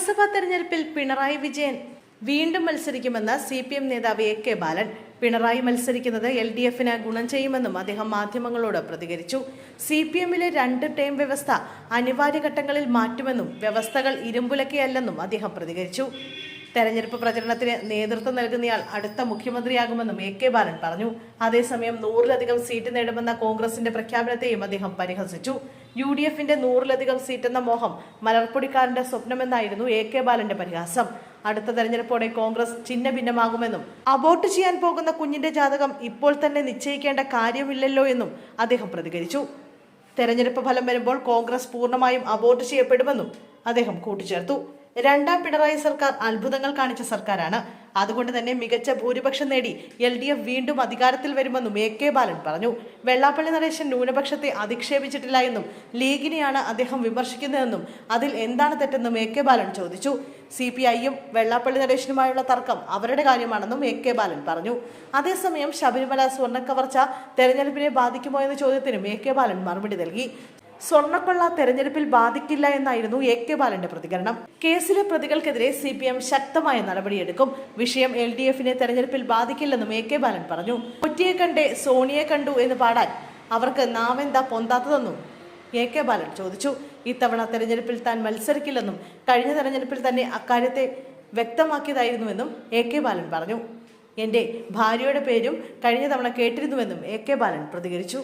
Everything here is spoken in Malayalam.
നിയമസഭാ തെരഞ്ഞെടുപ്പിൽ പിണറായി വിജയൻ വീണ്ടും മത്സരിക്കുമെന്ന് സി പി എം നേതാവ് എ കെ ബാലൻ. പിണറായി മത്സരിക്കുന്നത് എൽ ഡി എഫിന് ഗുണം ചെയ്യുമെന്നും അദ്ദേഹം മാധ്യമങ്ങളോട് പ്രതികരിച്ചു. സി പി എമ്മിലെ രണ്ട് ടേം വ്യവസ്ഥ അനിവാര്യ ഘട്ടങ്ങളിൽ മാറ്റുമെന്നും വ്യവസ്ഥകൾ ഇരുമ്പുലക്കയല്ലെന്നും അദ്ദേഹം പ്രതികരിച്ചു. തെരഞ്ഞെടുപ്പ് പ്രചരണത്തിന് നേതൃത്വം നൽകുന്നയാൾ അടുത്ത മുഖ്യമന്ത്രിയാകുമെന്നും എ കെ ബാലൻ പറഞ്ഞു. അതേസമയം നൂറിലധികം സീറ്റ് നേടുമെന്ന കോൺഗ്രസിന്റെ പ്രഖ്യാപനത്തെയും അദ്ദേഹം പരിഹസിച്ചു. യു ഡി എഫിന്റെ നൂറിലധികം സീറ്റെന്ന മോഹം മലർപ്പൊടിക്കാരന്റെ സ്വപ്നമെന്നായിരുന്നു എ കെ ബാലന്റെ പരിഹാസം. അടുത്ത തെരഞ്ഞെടുപ്പോടെ കോൺഗ്രസ് ചിഹ്ന ഭിന്നമാകുമെന്നും അബോർട്ട് ചെയ്യാൻ പോകുന്ന കുഞ്ഞിന്റെ ജാതകം ഇപ്പോൾ തന്നെ നിശ്ചയിക്കേണ്ട കാര്യമില്ലല്ലോ എന്നും അദ്ദേഹം പ്രതികരിച്ചു. തെരഞ്ഞെടുപ്പ് ഫലം വരുമ്പോൾ കോൺഗ്രസ് പൂർണമായും അബോർട്ട് ചെയ്യപ്പെടുമെന്നും അദ്ദേഹം കൂട്ടിച്ചേർത്തു. രണ്ടാം പിണറായി സർക്കാർ അത്ഭുതങ്ങൾ കാണിച്ച സർക്കാരാണ്. അതുകൊണ്ട് തന്നെ മികച്ച ഭൂരിപക്ഷം നേടി എൽ ഡി എഫ് വീണ്ടും അധികാരത്തിൽ വരുമെന്നും എ കെ ബാലൻ പറഞ്ഞു. വെള്ളാപ്പള്ളി നടേശൻ ന്യൂനപക്ഷത്തെ അധിക്ഷേപിച്ചിട്ടില്ല എന്നും ലീഗിനെയാണ് അദ്ദേഹം വിമർശിക്കുന്നതെന്നും അതിൽ എന്താണ് തെറ്റെന്നും എ കെ ബാലൻ ചോദിച്ചു. സി പി ഐയും വെള്ളാപ്പള്ളി നടേശനുമായുള്ള തർക്കം അവരുടെ കാര്യമാണെന്നും എ കെ ബാലൻ പറഞ്ഞു. അതേസമയം ശബരിമല സ്വർണക്കവർച്ച തെരഞ്ഞെടുപ്പിനെ ബാധിക്കുമോ എന്ന ചോദ്യത്തിനും എ കെ ബാലൻ മറുപടി നൽകി. സ്വർണക്കൊള്ള തെരഞ്ഞെടുപ്പിൽ ബാധിക്കില്ല എന്നായിരുന്നു എ കെ ബാലന്റെ പ്രതികരണം. കേസിലെ പ്രതികൾക്കെതിരെ സി പി എം ശക്തമായ നടപടിയെടുക്കും. വിഷയം എൽ ഡി എഫിനെ തെരഞ്ഞെടുപ്പിൽ ബാധിക്കില്ലെന്നും എ കെ ബാലൻ പറഞ്ഞു. ഒറ്റയെ കണ്ടേ സോണിയെ കണ്ടു എന്ന് പാടാൻ അവർക്ക് നാമെന്താ പൊന്താത്തതെന്നും എ കെ ബാലൻ ചോദിച്ചു. ഇത്തവണ തെരഞ്ഞെടുപ്പിൽ താൻ മത്സരിക്കില്ലെന്നും കഴിഞ്ഞ തെരഞ്ഞെടുപ്പിൽ തന്നെ അക്കാര്യത്തെ വ്യക്തമാക്കിയതായിരുന്നുവെന്നും എ കെ ബാലൻ പറഞ്ഞു. എന്റെ ഭാര്യയുടെ പേരും കഴിഞ്ഞ തവണ കേട്ടിരുന്നുവെന്നും എ കെ ബാലൻ പ്രതികരിച്ചു.